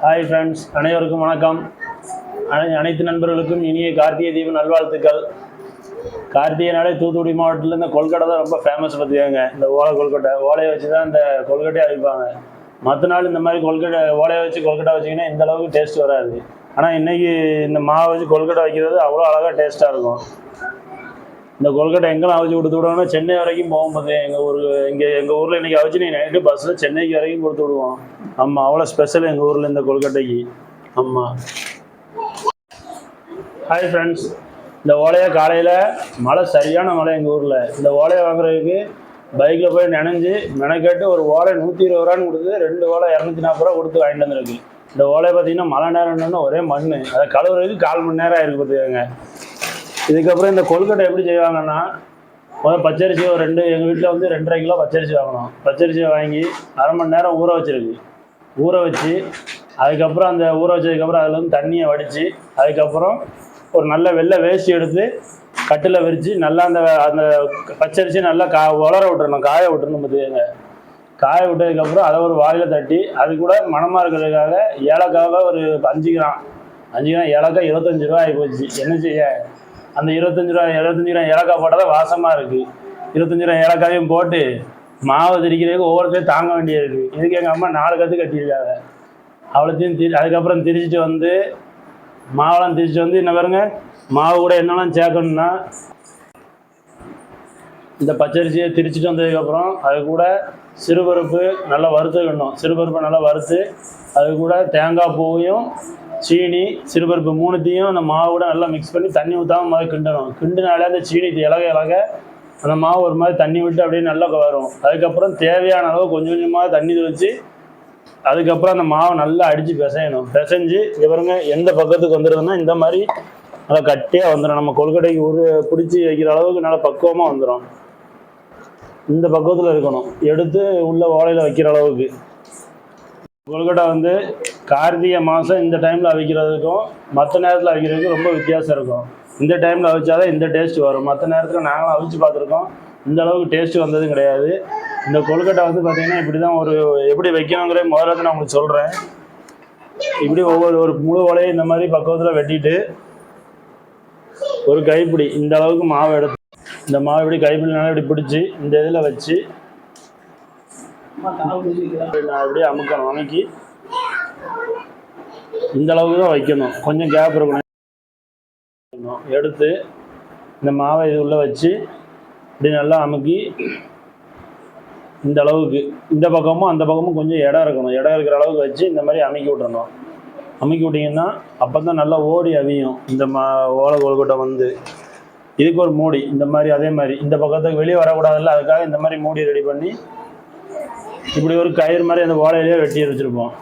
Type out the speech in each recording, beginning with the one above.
Hi friends அனைவருக்கும் வணக்கம். அனை அனைத்து நண்பர்களுக்கும் இனிய கார்த்திகை தீப நல்வாழ்த்துக்கள். கார்த்திகைனாலே தூத்துக்குடி மாவட்டத்தில் இந்த கொல்கட்டை தான் ரொம்ப ஃபேமஸ் பார்த்துக்கோங்க. இந்த ஓலை கொல்கட்டை ஓலையை வச்சு தான் இந்த கொல்கட்டையை அழிப்பாங்க மற்ற நாள் இந்த மாதிரி கொல்கட்டை ஓலையை வச்சு கொல்கட்டை வச்சிங்கன்னா இந்த அளவுக்கு டேஸ்ட் வராது. ஆனால் இன்னைக்கு இந்த மாவை வச்சு கொல்கட்டை வைக்கிறது அவ்வளோ அழகாக டேஸ்ட்டாக இருக்கும். இந்த கொல்கட்டை எங்கெல்லாம் அவிச்சு கொடுத்து விடுவோம்னா சென்னை வரைக்கும் போகும்போது எங்கள் ஊர் இங்கே எங்கள் ஊரில் இன்றைக்கி அவிச்சு நீ நைட்டு பஸ்ஸில் சென்னைக்கு வரைக்கும் கொடுத்து விடுவோம் ஆமாம் அவ்வளோ ஸ்பெஷல் எங்கள் ஊரில் இந்த கொல்கட்டைக்கு. ஆமாம் ஹாய் ஃப்ரெண்ட்ஸ் இந்த ஓலையை காலையில் மழை சரியான மழை எங்கள் ஊரில். இந்த ஓலையை வாங்குறதுக்கு பைக்கில் போய் நினைஞ்சு மெனக்கேட்டு ஒரு ஓலை நூற்றி இருபது ரூபான்னு கொடுத்து ரெண்டு ஓலை இரநூத்தி நாற்பது ரூபா கொடுத்து வாங்கிட்டு வந்திருக்கு. இந்த ஓலையை பார்த்தீங்கன்னா மழை நேரம்னு ஒரே மண் அதை கழுவுறதுக்கு கால் மணி நேரம் ஆயிருக்கு பார்த்துக்கோங்க. இதுக்கப்புறம் இந்த கொழுக்கட்டை எப்படி செய்வாங்கன்னா முதல்ல பச்சரிசி ஒரு ரெண்டு எங்கள் வீட்டில் வந்து ரெண்டரை கிலோ பச்சரிசி வாங்கணும். பச்சரிசியை வாங்கி அரை மணி நேரம் ஊற வச்சிருக்கு. ஊற வச்சு அதுக்கப்புறம் அந்த ஊற வச்சதுக்கப்புறம் அதில் வந்து தண்ணியை வடித்து அதுக்கப்புறம் ஒரு நல்ல வெள்ளை வேஸ்ட் எடுத்து கட்டில் விரித்து நல்லா அந்த அந்த பச்சரிசி நல்லா கா உலர விட்டுறணும் காய விட்டுறணும் பார்த்துக்கங்க காய விட்டதுக்கப்புறம் அதை ஒரு வாயில் தட்டி அது கூட மணமாக இருக்கிறதுக்காக ஏலக்காவை ஒரு அஞ்சு கிராம் அஞ்சு கிராம் ஏலக்காய் இருபத்தஞ்சு ரூபா ஆகி போச்சு. என்ன செய்ய? அந்த இருபத்தஞ்சு ரூபா இருபத்தஞ்சு ரூபா ஏலக்காய் போட்டால் தான் வாசமாக இருக்குது இருபத்தஞ்சு ரூபா ஏலக்காயும் போட்டு மாவு திரிக்கிறதுக்கு ஒவ்வொருத்தையும் தாங்க வேண்டியிருக்கு. இதுக்கு எங்கள் அம்மா நாலு கற்று கட்டியிருக்காங்க. அவ்வளோத்தையும் திரி அதுக்கப்புறம் திரிச்சிட்டு வந்து மாவெல்லாம் திரிச்சிட்டு வந்து என்ன பாருங்க மாவு கூட என்னெல்லாம் சேர்க்கணும்னா இந்த பச்சரிசியை திரிச்சிட்டு வந்ததுக்கப்புறம் அது கூட சிறுபருப்பு நல்லா வறுத்துக்கணும் சிறுபருப்பை நல்லா வறுத்து அது கூட தேங்காய் பூவையும் சீனி சிறுபருப்பு மூணுத்தையும் அந்த மாவு கூட நல்லா மிக்ஸ் பண்ணி தண்ணி ஊற்றாம மாதிரி கிண்டணும். கிண்டினாலே அந்த சீனி இலக இலக அந்த மாவு ஒரு மாதிரி தண்ணி விட்டு அப்படியே நல்லா வரும். அதுக்கப்புறம் தேவையான அளவு கொஞ்சம் கொஞ்சமாக தண்ணி தெளித்து அதுக்கப்புறம் அந்த மாவை நல்லா அடித்து பிசையணும். பிசைஞ்சு இவருங்க எந்த பக்கத்துக்கு வந்துடுதுன்னா இந்த மாதிரி நல்லா கட்டியாக வந்துடும் நம்ம கொழுக்கட்டைக்கு ஒரு பிடிச்சி வைக்கிற அளவுக்கு நல்லா பக்குவமாக வந்துடும் இந்த பக்குவத்தில் இருக்கணும். எடுத்து உள்ள ஓலையில் வைக்கிற அளவுக்கு. கொழுக்கட்டை வந்து கார்த்திகை மாதம் இந்த டைமில் அவிக்கிறதுக்கும் மற்ற நேரத்தில் அவிக்கிறதுக்கும் ரொம்ப வித்தியாசம் இருக்கும். இந்த டைமில் அவிச்சாதான் இந்த டேஸ்ட் வரும். மற்ற நேரத்தில் நாங்களும் அவிச்சு பார்த்துருக்கோம். இந்த அளவுக்கு டேஸ்ட் வந்ததும் கிடையாது. இந்த கொழுக்கட்டை வந்து பார்த்தீங்கன்னா இப்படி தான் ஒரு எப்படி வைக்கணுங்கிற முதல்ல நான் உங்களுக்கு சொல்கிறேன் இப்படி ஒவ்வொரு ஒரு முழு ஓலையை இந்த மாதிரி பக்குவத்தில் வெட்டிட்டு ஒரு கைப்பிடி இந்த அளவுக்கு மாவு எடுத்து இந்த மாவு இப்படி கைப்பிடினால இப்படி பிடிச்சி இந்த இதில் வச்சு நான் அப்படியே அமுக்கணும் அமுக்கி இந்த அளவுக்கு தான் வைக்கணும். கொஞ்சம் கேப் இருக்கணும். எடுத்து இந்த மாவை இது உள்ளே வச்சு இப்படி நல்லா அமுக்கி இந்த அளவுக்கு இந்த பக்கமும் அந்த பக்கமும் கொஞ்சம் இடம் இருக்கணும். இடம் இருக்கிற அளவுக்கு வச்சு இந்த மாதிரி அமைக்கி விட்டுறணும். அமுக்கி விட்டிங்கன்னா அப்போ தான் நல்லா ஓடி அவியும். இந்த மா ஓலை கொழுக்கட்டை வந்து இதுக்கு ஒரு மூடி இந்த மாதிரி அதே மாதிரி. இந்த பக்கத்துக்கு வெளியே வரக்கூடாதுல்ல அதுக்காக இந்த மாதிரி மூடி ரெடி பண்ணி இப்படி ஒரு கயிறு மாதிரி அந்த ஓலையிலேயே வெட்டி வச்சுருப்போம்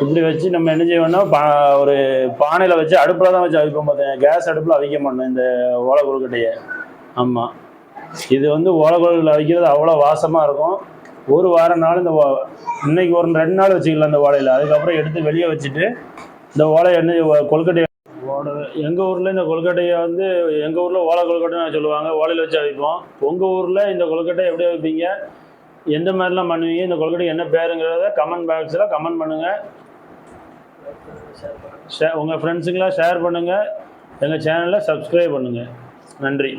இப்படி வச்சு நம்ம என்ன செய்வோம்னா பா ஒரு பானையில் வச்சு அடுப்பில் தான் வச்சு அவிப்போம் பார்த்தீங்கன்னா கேஸ் அடுப்பில் அவிக்க மாட்டோம் இந்த ஓலை கொழுக்கட்டையை ஆமாம் இது வந்து ஓலை கொழுக்கட்டை அவிக்கிறது அவ்வளோ வாசமாக இருக்கும். ஒரு வாரம் நாள் இந்த ஓ- இன்னைக்கு ஒரு ரெண்டு நாள் வச்சுக்கலாம் அந்த ஓலையில். அதுக்கப்புறம் எடுத்து வெளியே வச்சுட்டு இந்த ஓலை என்ன கொழுக்கட்டையை ஓட எங்கள் ஊரில் இந்த கொழுக்கட்டையை வந்து எங்கள் ஊரில் ஓலை கொழுக்கட்டைன்னு சொல்லுவாங்க ஓலையில் வச்சு அவிப்போம். உங்கள் ஊரில் இந்த கொழுக்கட்டை எப்படி வைப்பீங்க எந்த மாதிரிலாம் பண்ணுவீங்க? இந்த கொழுக்கட்டை என்ன பேருங்கிறத கமெண்ட் பாக்ஸில் கமெண்ட் பண்ணுங்கள் ஷே உங்கள் ஃப்ரெண்ட்ஸுங்களாம் ஷேர் பண்ணுங்கள் எங்கள் சேனலை சப்ஸ்கிரைப் பண்ணுங்கள் நன்றி.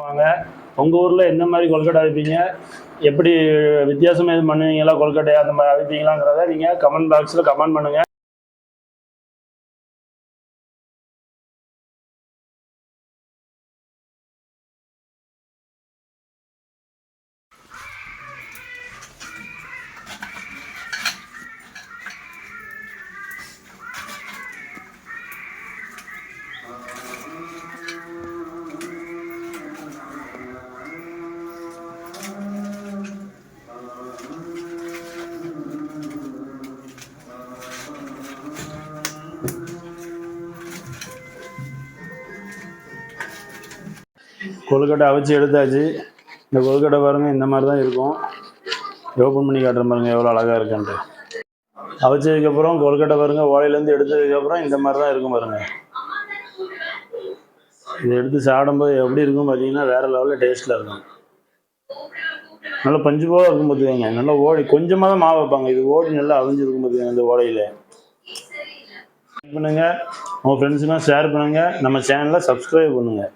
வாங்க உங்கள் ஊரில் எந்த மாதிரி கொல்கட்டை அவிப்பீங்க? எப்படி வித்தியாசமாக எதுவும் பண்ணுவீங்களா? கொல்கட்டையா அந்த மாதிரி அவிப்பீங்களாங்கிறத நீங்கள் கமெண்ட் பாக்ஸில் கமெண்ட் பண்ணுங்கள் கொழுக்கட்டை அவிச்சு எடுத்தாச்சு. இந்த கொழுக்கட்டை பாருங்கள் இந்த மாதிரி தான் இருக்கும் ஓப்பன் பண்ணி காட்டுற பாருங்க எவ்வளோ அழகாக இருக்குன்ட்டு. அவிச்சதுக்கப்புறம் கொழுக்கட்டை பாருங்க ஓலையிலேருந்து எடுத்ததுக்கப்புறம் இந்த மாதிரி தான் இருக்கும் பாருங்க. இதை எடுத்து சாப்பிடும்போது எப்படி இருக்கும் பார்த்தீங்கன்னா வேறு லெவலில் டேஸ்ட்டில் இருக்கும். நல்லா பஞ்சு போல இருக்கும் பார்த்துக்கோங்க. நல்லா ஓடி கொஞ்சமாக தான் மாவு வைப்பாங்க. இது ஓடி நல்லா அவிஞ்சிருக்கும் பார்த்துக்கோங்க இந்த ஓலையில். பண்ணுங்கள் உங்கள் ஃப்ரெண்ட்ஸுனா ஷேர் பண்ணுங்கள் நம்ம சேனலை சப்ஸ்கிரைப் பண்ணுங்கள்